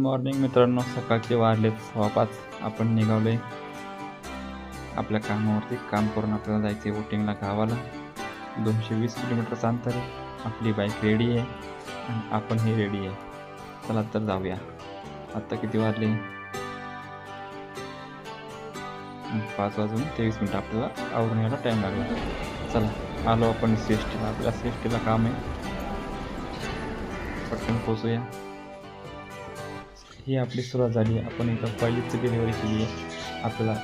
Morning मित्रांनो. सकाळचे वारले सव्वा पाच आपण निघालो आहे आपल्या कामावरती काम करून आपल्याला जायचं आहे वोटिंगला गावाला. दोनशे वीस किलोमीटरचं अंतर आहे. आपली बाईक रेडी आहे आणि आपणही रेडी आहे. चला तर जाऊया. आत्ता किती वाजले? पाच वाजून तेवीस मिनटं आपल्याला आवरून यायला टाईम लागला. चला आलो आपण सी एस टीला आपल्याला सी एस टीला काम आहे. पटकन पोचूया ही आपली सुरुवात झाली. आपण इथं पहिलीच डिलिव्हरी केली. आहे आपल्याला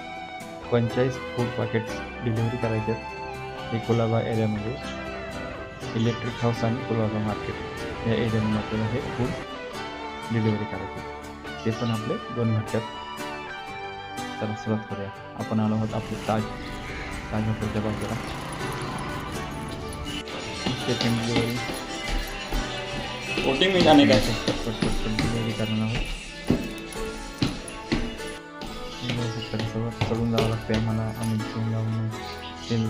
पंचेचाळीस फूड पॅकेट्स डिलिव्हरी करायचे आहेत. हे कुलाबा एरियामध्ये इलेक्ट्रिक हाऊस आणि कुलाबा मार्केट या एरियामध्ये आपल्याला हे फूड डिलिव्हरी करायचे ते पण आपले दोन घंट्यात चला सुरुवात करूया. आपण आलो आहोत आपले ताज. ताज हॉटेलच्या बाजूला. सेकंड डिलिव्हरी वोटिंग में जाने का पट पट पट डिलिव्हरी करणार आहोत. जावं लागतं मला. आम्ही घेऊन जाऊन तेल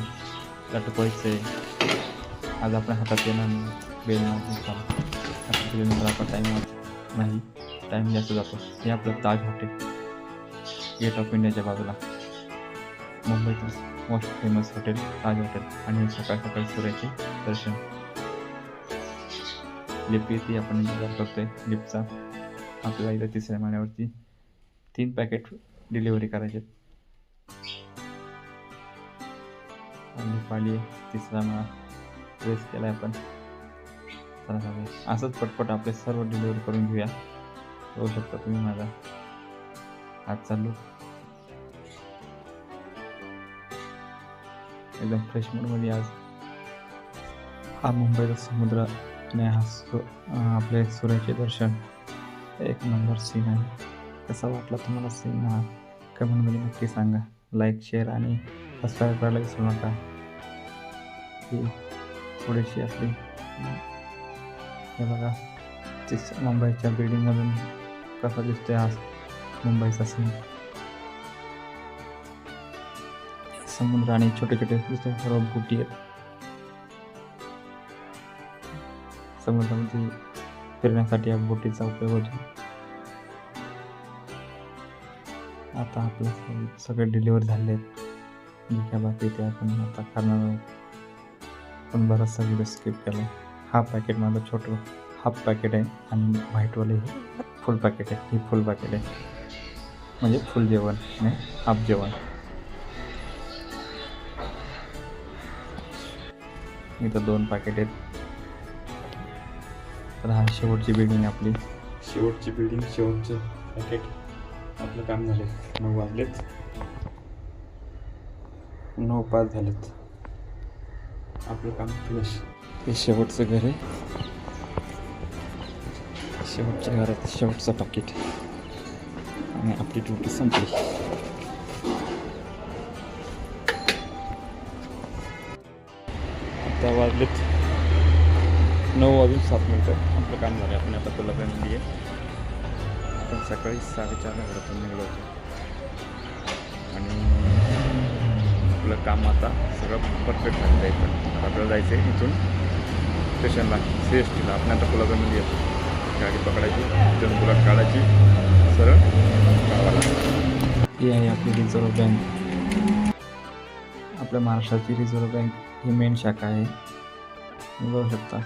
लटकवायचं आहे आज आपल्या हातात येणार नाही. बेल नाही काम आता टाईम नाही टाईम जास्त जातो. हे आपलं ताज हॉटेल गेट ऑफ इंडियाच्या बाजूला. मुंबईतील most famous hotel Taj hotel आणि सकाळ सकाळी सूर्याचे दर्शन. लिफ्ट येते आपण इंतजार करतोय. लिफ्टचा आपल्याला इथं तिसऱ्या माळ्यावरती तीन पॅकेट डिलिव्हरी करायचे लिफ्ट आहे तिसरा माळा प्रेस केला आहे आपण. चला असंच पटपट आपले सर्व डिलिव्हरी करून घेऊया. बघू शकता तुम्ही माझा आजचा चालू. एकदम फ्रेश मूडमध्ये आज. हा मुंबईचा समुद्र आणि हा सु आपले सूर्याचे दर्शन. एक नंबर सीन आहे. कसा वाटला तुम्हाला सीन हा? कमेंटमध्ये नक्की सांगा. लाईक शेअर आणि सबस्क्राईब करायला विसरू नका. ही थोडीशी आपली हे बघा तिस मुंबईच्या बिल्डिंगमधून कसा दिसतोय आज मुंबईचा सीन समुद्र आणि छोटे छोटे दिसते सर्व बुटी आहेत. समुद्रामध्ये फिरण्यासाठी या बोटीचा उपयोग होतो. आता आपलं सगळे डिलिव्हर झाले आहेत. बाकी ते आपण आता करणार आहोत. पण बराचसा व्हिडिओ स्किप केला. हा पॅकेट माझं छोटं हाफ पॅकेट आहे आणि व्हाईटवाले हे फुल पॅकेट आहे. ही फुल पॅकेट आहे. म्हणजे फुल जेवण आणि हाफ जेवण. इथं दोन पॅकेट आहेत. तर हा शेवटची बिल्डिंग आपली. शेवटची बिल्डिंग शेवटचं पॅकेट आपलं काम झाले नऊ वाजलेत. नऊ पाच झालेत. आपलं काम फिनिश हे शेवटचं घर आहे. शेवटच्या घरात शेवटचं पाकिट आणि आपली ड्युटी संपली. आता वाजलेत नऊ वाजून सात मिनटं. आपलं काम झालं. आपण आता तुला फॅमिली आहे आपण सकाळी साडेचारला घरातून निघलो होतो. आपलं काम आता सगळं परफेक्ट झालेलं आहे पण आपल्याला जायचं आहे इथून स्टेशनला सी एस टीला आपण आता तुला येतो. गाडी पकडायची तिथून तुला काढायची. सरळ गावाला. ही आहे आपली रिझर्व्ह बँक. आपल्या महाराष्ट्राची रिझर्व्ह बँक ही मेन शाखा आहे. बघू शकता.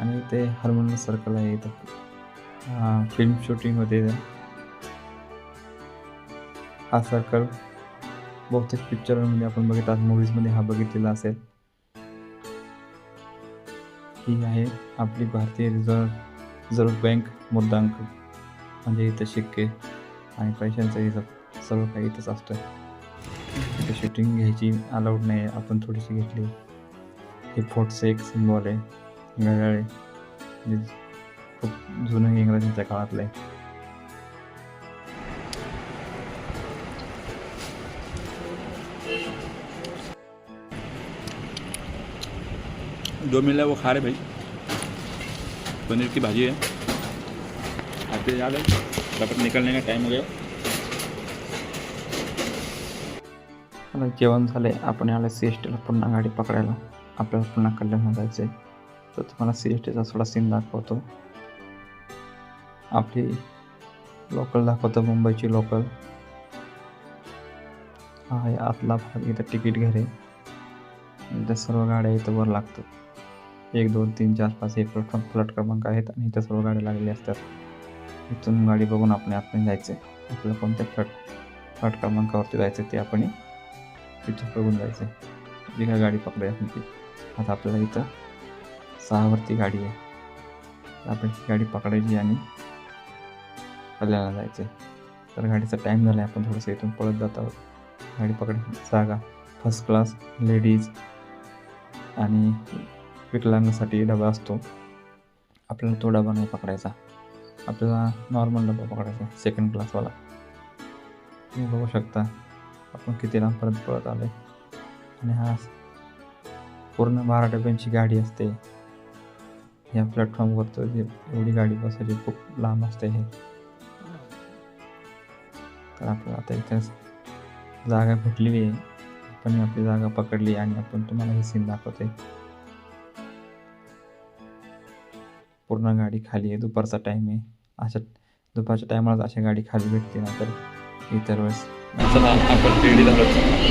आणि ते हार्मोनियम सर्कल आहे इथं. फिल्म शूटिंग होते हा सर्कल बहुतेक पिक्चरमध्ये आपण बघितला मूवीजमध्ये हा बघितलेला असेल. ही आहे आपली भारतीय रिझर्व रिझर्व्ह बँक मुद्दांक. म्हणजे इथं शिक्के आणि पैशांचा हिसाब सर्व काही इथंच असतं. इथे शूटिंग घ्यायची अलाउड नाही आहे आपण थोडीशी घेतली. हे फोर्टचं एक सिम्बॉल आहे. घड्याळ आहे. म्हणजे खूप जुनं इंग्रजांच्या काळातलं आहे. जो मिला वो खा रहे भाई। पनीर की भाजी है। आते जा रहे फटाफट निकलने का टाइम हो गया। आता जेवण झाले. आपण आलं सी एस टीला पुन्हा गाडी पकडायला. आपल्याला पुन्हा कल्याण जायचं आहे तर तुम्हाला सी एस टीचा थोडा सीन दाखवतो. आपली लोकल दाखवतो मुंबईची लोकल हा आहे आतला भाग इथं तिकीट घरे इथं सर्व गाड्या इथं वर लागतात. एक दोन तीन चार पाच हे प्लॅटफॉर्म प्लॅट क्रमांक आहेत आणि इथं सर्व गाड्या लागलेल्या असतात. इथून गाडी बघून आपण आपण जायचं. आहे आपल्याला कोणत्या फ्लट फ्लट क्रमांकावरती जायचं ते आपण तिथून बघून जायचं. आहे जी काय गाडी पकडायची ती. आता आपल्याला इथं सहावरती गाडी आहे. आपण ही गाडी पकडायची आणि कल्याणला जायचं. आहे तर गाडीचा टाईम झाला आहे आपण थोडंसं इथून पळत जात आहोत. गाडी पकडायची जागा. फर्स्ट क्लास लेडीज आणि विकलांगासाठी डबा असतो. आपल्याला तो डबा नाही पकडायचा. आपल्याला नॉर्मल डबा पकडायचा सेकंड क्लासवाला तुम्ही बघू शकता आपण किती लांबपर्यंत पळत आलो आणि हा पूर्ण बारा डब्यांची गाडी असते. या प्लॅटफॉर्मवर तर जे एवढी गाडी बसायची खूप लांब असते हे. तर आपल्याला आता इथे जागा भेटलेली आहे. आपण आपली जागा पकडली आणि आपण तुम्हाला हे सीन दाखवते पूर्ण गाडी खाली आहे. दुपारचा टाईम आहे. अशा दुपारच्या टायमालाच अशा गाडी खाली भेटते ना तर इतर वेळेस. चला आपण रेडी झालो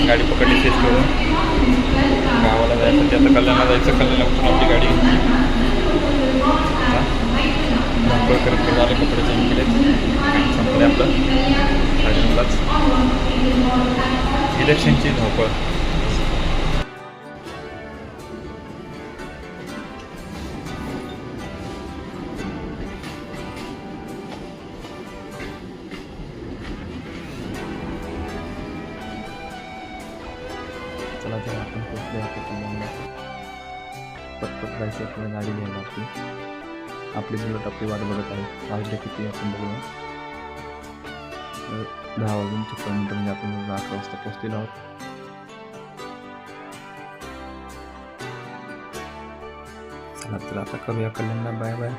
गाडी पकडली तेच करून गावाला जायचं त्याचं कल्याणला जायचं. कल्याणला उठून आपली गाडी? धावपळ करत करत आले कपडे चेंज केले संपले आपलं. साडेनऊलाच इलेक्शनची धावपळ. पटपट आपल्याला गाडी घ्यायला लागते. आपली मुलं आपली वाट बघत आहे वाजले किती आपण बघूया. दहा वाजून चक्कर मिनटं म्हणजे आपण अकरा वाजता पोचतील आहोत. चला तर आता करूया कल्याणला. Bye bye.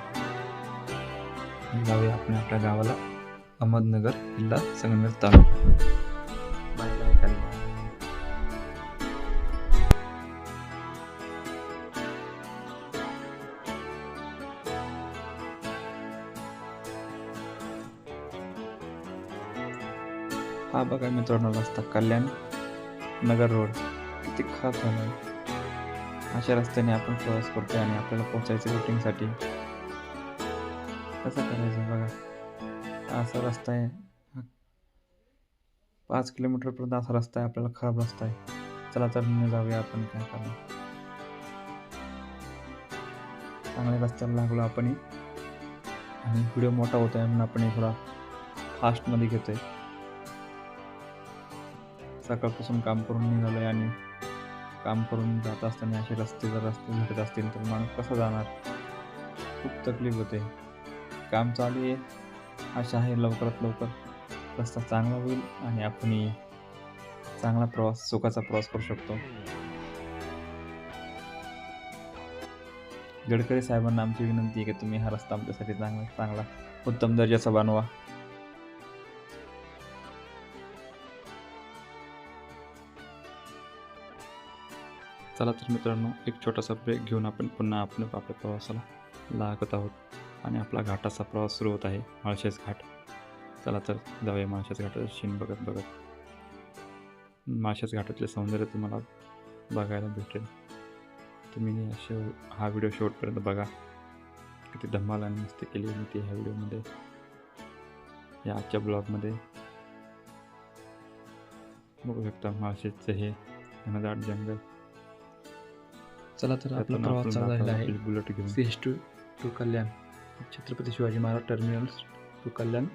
जाऊया आपण आपल्या गावाला. अहमदनगर जिल्हा संगमेर तालुका. बघा मित्रांनो रस्ता कल्याण नगर रोड. किती खराब झाला. आहे अशा रस्त्याने आपण प्रवास करतो आणि आपल्याला पोचायचं रुटीनसाठी कसं करायचं बघा. असा रस्ता आहे. पाच किलोमीटरपर्यंत असा रस्ता आहे. आपल्याला खराब रस्ता आहे. चला तर जाऊया आपण काय करणार. चांगल्या रस्त्याला लागलो आपण आणि व्हिडिओ मोठा होत आहे म्हणून आपण थोडा फास्टमध्ये घेतोय. सकाळपासून काम करून निघालो आहे आणि काम करून जात असताना असे रस्ते जर रस्ते भेटत असतील तर माणूस कसा जाणार? खूप तकलीफ होते. काम चालू आहे. आशा आहे लवकरात लवकर रस्ता चांगला होईल आणि आपण चांगला प्रवास सुखाचा प्रवास करू शकतो. गडकरी साहेबांना आमची विनंती आहे की तुम्ही हा रस्ता आमच्यासाठी चांगला चांगला उत्तम दर्जाचा बनवा. चला तर मित्रांनो एक छोटासा ब्रेक घेऊन आपण पुन्हा आपण आपल्या प्रवासाला लागत आहोत. आणि आपला घाटाचा प्रवास सुरू होत आहे माळशेज घाट. चला तर जाऊया माळशेज घाटाचं शीन बघत बघत. माळशेज घाटातले सौंदर्य तुम्हाला बघायला भेटेल. तुम्ही असे हा व्हिडिओ शेवटपर्यंत बघा. किती धमाल आणि मस्ती केली मी ती ह्या व्हिडिओमध्ये या आजच्या ब्लॉगमध्ये बघू शकता माळशेजचं हे घनदाट जंगल. चला तर आपला प्रवास चालू झालेला आहे. बुलेट घेऊन. C S T to Kalyan. Chhatrapati Shivaji Maharaj terminals to Kalyan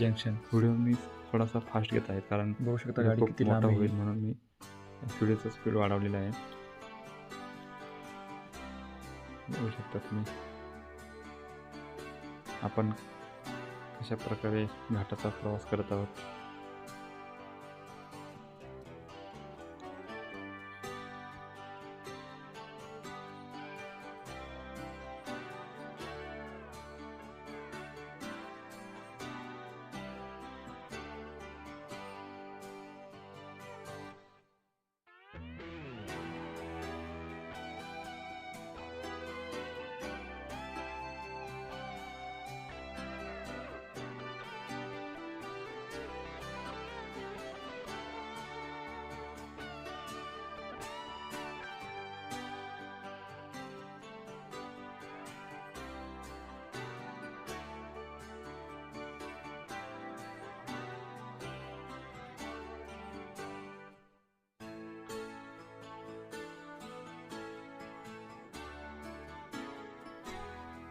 junction video मी थोडासा फास्ट घेत आहे कारण बघू शकता गाडी किती लांब होईल म्हणून मी व्हिडिओचा स्पीड वाढवलेला आहे. बघू शकता तुम्ही. आपण कशा प्रकारे घाटाचा प्रवास करत आहोत?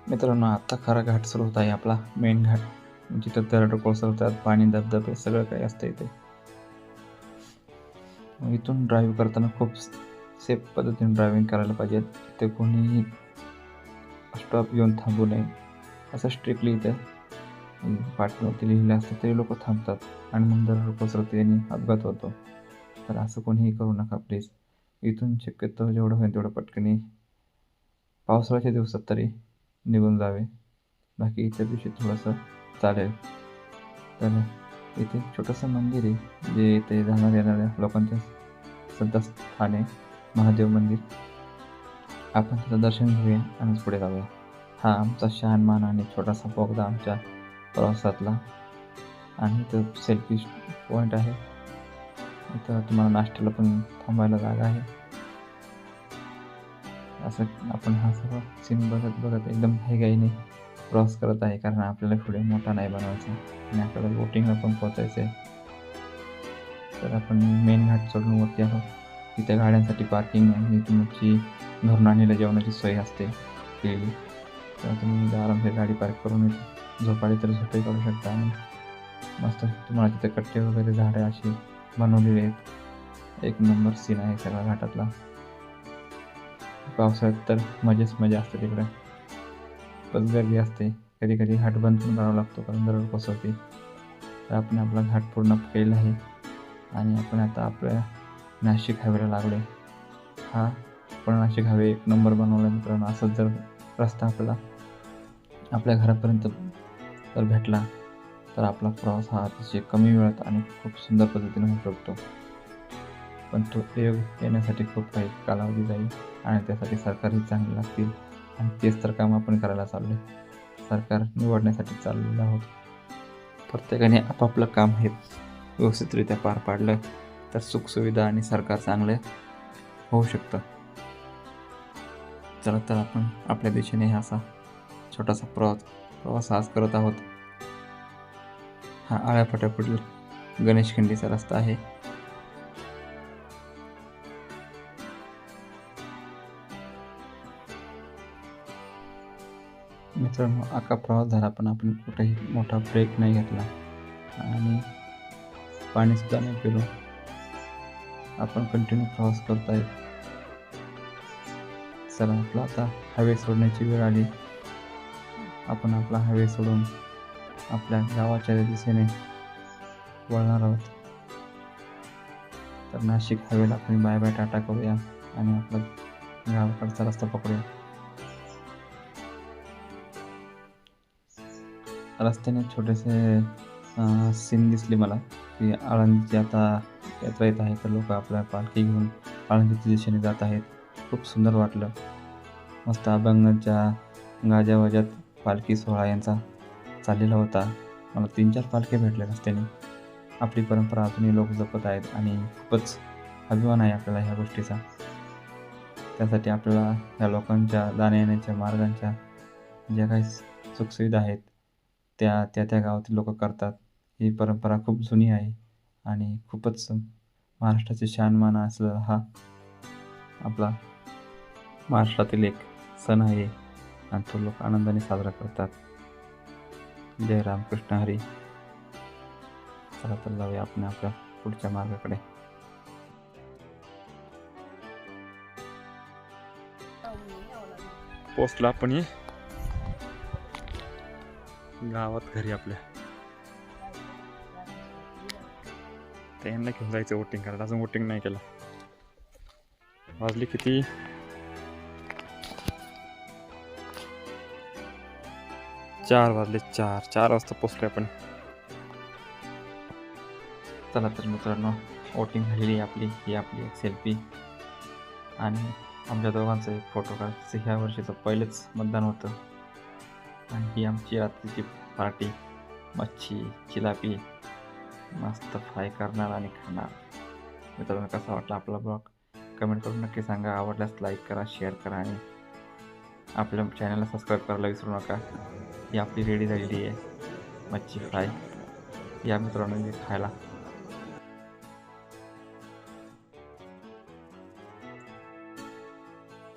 मित्रांनो आत्ता खरा घाट सुरू होत आहे आपला मेन घाट. जिथं दरड कोसळतात पाणी धबधबे सगळं काही असतं इथे. इथून ड्राईव्ह करताना खूप सेफ पद्धतीने ड्रायव्हिंग करायला पाहिजे. ते कोणीही स्टॉप घेऊन थांबू नये. असं स्ट्रिक्टली इथं पाठवरती लिहिलं असतं तरी लोक थांबतात. आणि मग दरड कोसळते आणि अपघात होतो. तर असं कोणीही करू नका प्लीज इथून शक्यतो जेवढं होईल तेवढं पटकनी. पावसाळ्याच्या दिवसात तरी निघून जावे. बाकी इतर दिवशी थोडंसं चालेल. तर इथे छोटंसं मंदिर आहे जे इथे जाणार येणाऱ्या लोकांच्या श्रद्धास्थान आहे महादेव मंदिर. आपण त्याचं दर्शन घेऊया आणि पुढे जाऊया. हा आमचा शहानमान आणि छोटासा बोगदा आमच्या प्रवासातला. आणि तो सेल्फी पॉईंट आहे. इथं तुम्हाला नाश्त्याला पण थांबायला जागा आहे. असं आपण हा सर्व सीन बघत बघत एकदम घाईघाईने क्रॉस करत आहे. कारण आपल्याला पुढे मोठा नाही बनवायचा. आणि आपल्याला बोटिंगला पण पोचायचं आहे तर आपण मेन घाट सोडून वरती आहोत. तिथे गाड्यांसाठी पार्किंग आणि तुमची घरून आणलेल्या जेवणाची सोय असते. केलेली तर तुम्ही आरामशीर गाडी पार्क करून झोपाळी तर झोपे करू शकता. आणि मस्त तुम्हाला तिथे कट्टे वगैरे झाडे अशी बनवलेली आहेत. एक नंबर सीन आहे सगळ्या घाटातला. पावसाळ्यात तर मजेच मजा असते तिकडे. पण गर्दी असते. कधी कधी घाट बंद पण करावा लागतो कारण दरड कोसळते तर आपण आपला घाट पूर्ण केला आहे. आणि आपण आता आपल्या नाशिक हायवेला लागलो हा पण नाशिक हायवे एक नंबर बनवला मित्रांनो. असंच जर रस्ता आपल्याला आपल्या घरापर्यंत जर भेटला तर आपला प्रवास हा अतिशय कमी वेळात आणि खूप सुंदर पद्धतीने होऊ शकतो. पण तो प्रयोग येण्यासाठी खूप काही कालावधी जाईल आणि त्यासाठी सरकारही चांगले लागतील. आणि तेच तर काम आपण करायला चाललो आहे सरकार निवडण्यासाठी चाललेलं आहोत. प्रत्येकाने आपापलं काम हे व्यवस्थितरित्या पार पाडलं तर सुखसुविधा आणि सरकार चांगलं होऊ शकतं. चला तर आपण आपल्या दिशेने असा छोटासा प्रवास प्रवास आज करत आहोत. हा आळ्या फाट्यापुढील गणेश खिंडीचा रस्ता आहे. मित्रांनो अख्खा प्रवास झाला पण आपण कुठेही मोठा ब्रेक नाही घेतला. आणि पाणीसुद्धा नाही पिलो. आपण कंटिन्यू प्रवास करत आहे चला आपला आता हवे सोडण्याची वेळ आली. आपण आपला हायवे सोडून आपल्या गावाच्या दिशेने वळणार आहोत. तर नाशिक हवेला आपण बाय बाय टाटा करूया आणि आपला गावाकडचा रस्ता पकडूया. रस्त्याने छोटेसे सीन दिसले मला की आळंदीची आता यात्रा येत आहे तर लोक आपल्या पालखी घेऊन आळंदीच्या दिशेने जात आहेत. खूप सुंदर वाटलं. मस्त अभंगाच्या गाजावाजात पालखी सोहळा यांचा चाललेला होता. मला तीन चार पालख्या भेटल्या रस्त्याने. आपली परंपरा अजूनही लोक जपत आहेत आणि खूपच अभिमान आहे आपल्याला ह्या गोष्टीचा. त्यासाठी आपल्याला ह्या लोकांच्या जाण्या येण्याच्या मार्गांच्या ज्या काही सुखसुविधा आहेत त्या त्या त्या गावातील लोक करतात. ही परंपरा खूप जुनी आहे आणि खूपच महाराष्ट्राची शानमान असलेला हा आपला महाराष्ट्रातील एक सण आहे आणि तो लोक आनंदाने साजरा करतात. जय रामकृष्ण हरी. चला तर जाऊया आपण आपल्या पुढच्या मार्गाकडे. पोचला आपण ये. गावात घरी आपल्या. त्यांना घेऊन जायचं वोटिंग करायला. अजून वोटिंग नाही केलं. वाजली किती? चार वाजले चार. चार वाजता पोचले आपण. चला तर मित्रांनो वोटिंग झालेली आपली. ही आपली एक सेल्फी आणि आमच्या दोघांचं एक फोटो काढ ह्या वर्षीचं पहिलंच मतदान होतं. आणि ही आमची रात्रीची पार्टी मच्छी चिलापी मस्त फ्राय करणार आणि खाणार. मित्रांनो कसा वाटला आपला ब्लॉग? कमेंट करून नक्की सांगा. आवडल्यास लाईक करा शेअर करा आणि आपल्या चॅनलला सबस्क्राईब करायला विसरू नका. ही आपली रेडी झालेली आहे मच्छी फ्राय. या मित्रांनो खायला